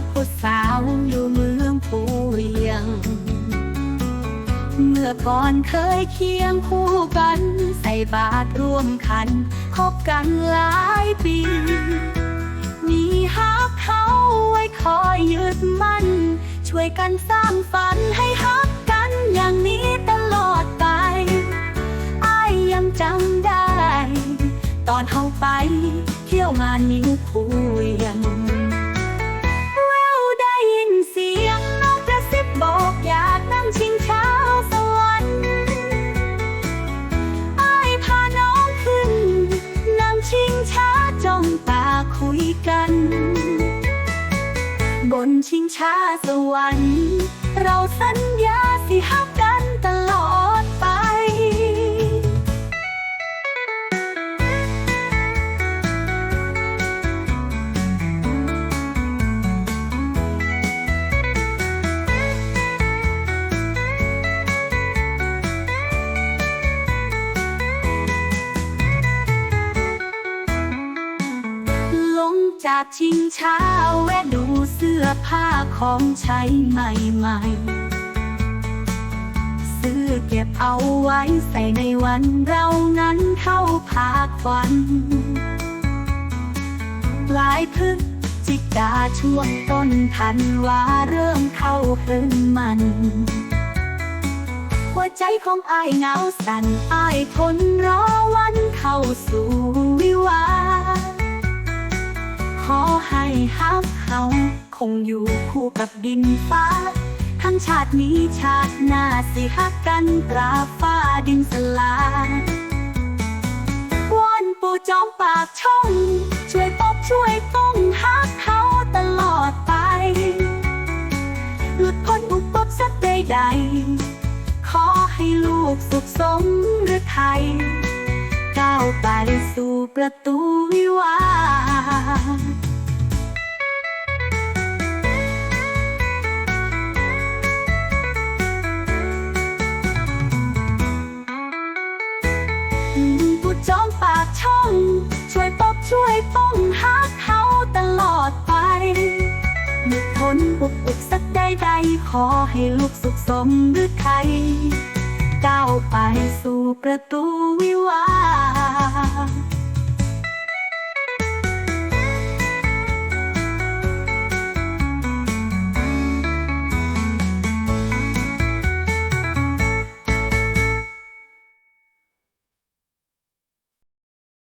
ษผู้สาวอยู่เมืองปูเรียง เมื่อก่อนเคยเคียงคู่กัน ใส่บาตรร่วมขัน คบกันหลายปีมีฮักเขาไว้คอยยึดมั่น ช่วยกันสร้างฝันให้ฮักกันอย่างนี้ตลอดไปอ้ยยังจำได้ ตอนเขาไป เที่ยวงานนิ้วคุยยัง คุยกัน บนชิงช้าสวรรค์เราสัญ จากชิงช้าแวะดูเสื้อผ้าของใช้ใหม่ๆ ซื้อเก็บเอาไว้ใส่ในวันเรานั้นเข้าพาควันปลายพฤศจิกาช่วงต้นธันวาเริ่มเข้าเพิ่งมัน หัวใจของอายเหงาสั่นอายทนรอวันเข้าสู่วิวา อให้ฮักเขาคงอยู่คู่กับดินฟ้า ทั้งชาตินี้ชาติหน้าสิฮักกันตราฟ้าดินสลายวอนปู่จอมปากช่อง ช่วยปกช่วยป้องฮักเขาตลอดไป หลุดพ้นอุปสรรคใดๆขอให้ลูกสุขสมหรือไทย ก้าวไปสู่ประตูวิวาห์ผู้จอมปากช่อง ช่วยปกช่วยป้องฮักเขาตลอดไปหยุดทนอุกอุกสักใดใดขอให้ลูกสุขสมหรือไทยก้าวไปสู่ประตูวิวา 啊。